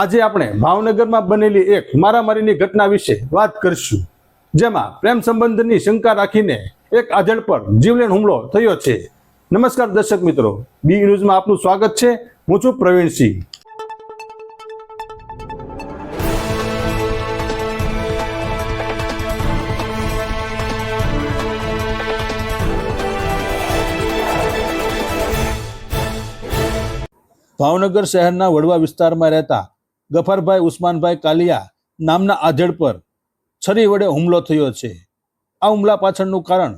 આજે આપણે ભાવનગરમાં બનેલી એક મારામારીની ઘટના વિશે વાત કરીશું. જેમાં પ્રેમ સંબંધની શંકા રાખીને એક આધેડ પર જીવલેણ હુમલો થયો છે. નમસ્કાર દર્શક મિત્રો, બી ન્યૂઝમાં આપનું સ્વાગત છે. હું છું પ્રવીણસિંહ ભાવનગર શહેરના વડવા વિસ્તારમાં રહેતા ગફરભાઈ ઉસ્માનભાઈ કાલિયા નામના આધેડ પર છરી વડે હુમલો થયો છે. આ હુમલા પાછળનું કારણ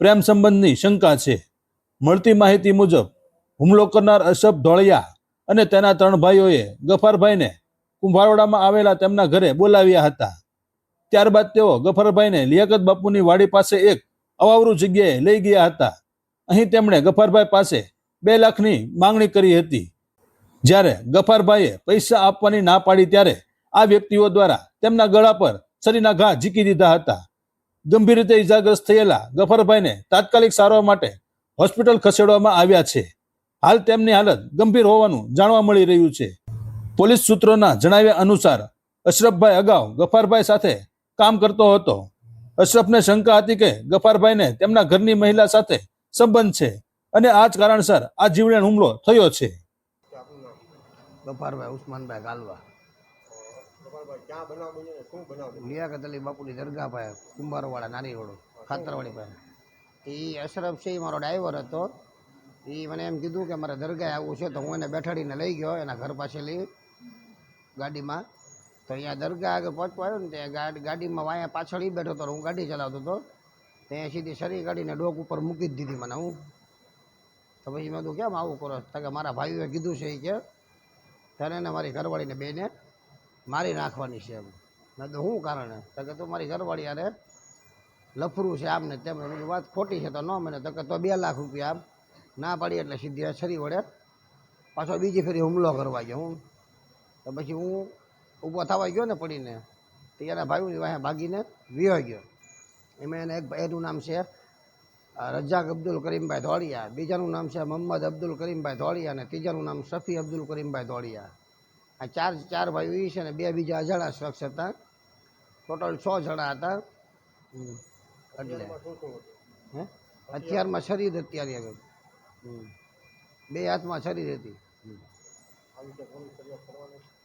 પ્રેમ સંબંધની શંકા છે. મળતી માહિતી મુજબ હુમલો કરનાર અશફ ધોળિયા અને તેના ત્રણ ભાઈઓએ ગફારભાઈને કુંભારવાડામાં આવેલા તેમના ઘરે બોલાવ્યા હતા. ત્યારબાદ તેઓ ગફારભાઈને લિયાકત બાપુની વાડી પાસે એક અવાવરું જગ્યાએ લઈ ગયા હતા. અહીં તેમણે ગફારભાઈ પાસે બે લાખની માંગણી કરી હતી. જ્યારે ગફારભાઈએ પૈસા આપવાની ના પાડી ત્યારે આ વ્યક્તિઓ દ્વારા તેમના ગળા પર છરીના ઘા ઝીકી દીધા હતા. ગંભીર રીતે ઇજાગ્રસ્ત થયેલા ગફરભાઈને તાત્કાલિક સારવાર માટે હોસ્પિટલ ખસેડવામાં આવ્યા છે. હાલ તેમની હાલત ગંભીર હોવાનું જાણવા મળી રહ્યું છે. પોલીસ સૂત્રોના જણાવ્યા અનુસાર અશરફભાઈ અગાઉ ગફારભાઈ સાથે કામ કરતો હતો. અશરફને શંકા હતી કે ગફારભાઈને તેમના ઘરની મહિલા સાથે સંબંધ છે અને આ જ કારણસર આ જીવલેણ હુમલો થયો છે. ગફારભાઈ ઉસ્માનભાઈ ગાલવા. લિયાકત અલી બાપુની દરગાહ પાસે કુંભારવાળા નાની રોડ ખાતરવાડી પાસે એ અશરફ છે એ મારો ડ્રાઈવર હતો. એ મને એમ કીધું કે મારે દરગાહે આવવું છે તો હું એને બેઠાડીને લઈ ગયો એના ઘર પાસેલી ગાડીમાં. તો અહીંયા દરગાહ આગળ પહોંચવા આવ્યો ને ત્યાં ગાડીમાં વાયા પાછળ એ બેઠો હતો હું ગાડી ચલાવતો હતો. ત્યાં સીધી શરી ગાડીને ડોક ઉપર મૂકી જ દીધી મને હું. તો પછી મેં કીધું કેમ આવું કરો? તો કે મારા ભાઈઓએ કીધું છે એ કે તને ને મારી ઘરવાળીને બેને મારી નાખવાની છે એમ. મેં તો શું કારણે? તો કે તું મારી ઘરવાળી યારે લફરું છે આમ ને તેમ વાત ખોટી છે તો ન મને તો કે તો બે લાખ રૂપિયા આમ. ના પાડી એટલે સીધી છરી વડે પાછો બીજી ફેરી હુમલો કરવા ગયો હું. તો પછી હું ઊભો થવા ગયો ને પડીને, તો એના ભાઈ વાહે ભાગીને વિયો ગયો. એમાં એને એક એનું નામ છે રજાક અબ્દુલ કરીમભાઈ ધોળિયા, બીજાનું નામ છે મોહમ્મદ અબ્દુલ કરીમભાઈ ધોળિયા અને ત્રીજાનું નામ શફી અબ્દુલ કરીમભાઈ ધોળિયા. આ ચાર ચાર ભાઈઓ એ છે ને, બે બીજા અજાણા શખ્સ હતા. ટોટલ છ જણા હતા. એટલે. હે? હથિયારમાં શરીર અત્યારે આગળ. બે હાથમાં શરીર હતી.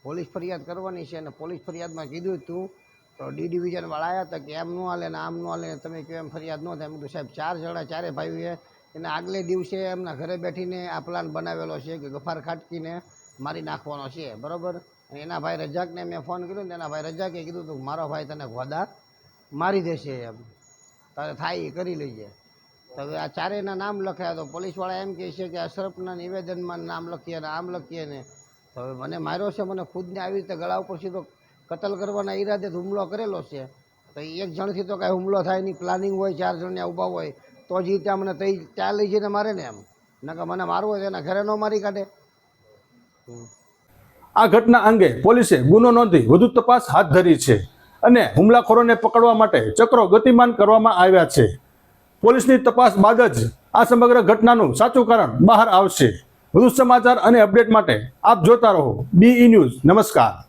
પોલીસ ફરિયાદ કરવાની છે અને પોલીસ ફરિયાદમાં કીધું હતું તો ડી ડિવિઝનવાળા આવ્યા હતા કે એમ ન હાલે ને આમ ન હાલે તમે કહો એમ ફરિયાદ ન થાય. એમ કીધું, સાહેબ, ચાર જણા, ચારે ભાઈઓએ એના આગલે દિવસે એમના ઘરે બેઠીને આ પ્લાન બનાવેલો છે કે ગફાર ખાટકીને મારી નાખવાનો છે. બરાબર? અને એના ભાઈ રજાકને મેં ફોન કર્યો ને એના ભાઈ રજાકે કીધું હતું મારો ભાઈ તને ગોદા મારી દેશે એમ. તારે થાય એ કરી તો હવે આ ચારેયના નામ લખાયા તો પોલીસવાળા એમ કહે છે કે અશરફના નિવેદનમાં નામ લખીએ ને આમ લખીએ ને. તો હવે મને માર્યો છે, મને ખુદને આવી રીતે ગળા ઉપર સીધો કતલ કરવાના ઈરાદે હુમલો કરેલો છે. તો એક જણથી તો કાંઈ હુમલો થાય નહીં પ્લાનિંગ હોય, ચાર જણને ઊભા હોય, તો જ ત્યાં મને તઈ ત્યાં લઈ જઈને મારે ને એમ. નકર મને મારવું હોય એના ઘરે ન મારી કાઢે. આ ઘટના અંગે પોલીસે ગુનો નોંધી વધુ તપાસ હાથ ધરી છે અને હુમલાખોરોને પકડવા માટે ચક્રો ગતિમાન કરવામાં આવ્યા છે. પોલીસની તપાસ બાદ જ આ સમગ્ર ઘટનાનું સાચું કારણ બહાર આવશે. વધુ સમાચાર અને અપડેટ માટે આપ જોતા રહો. બી ન્યૂઝ નમસ્કાર.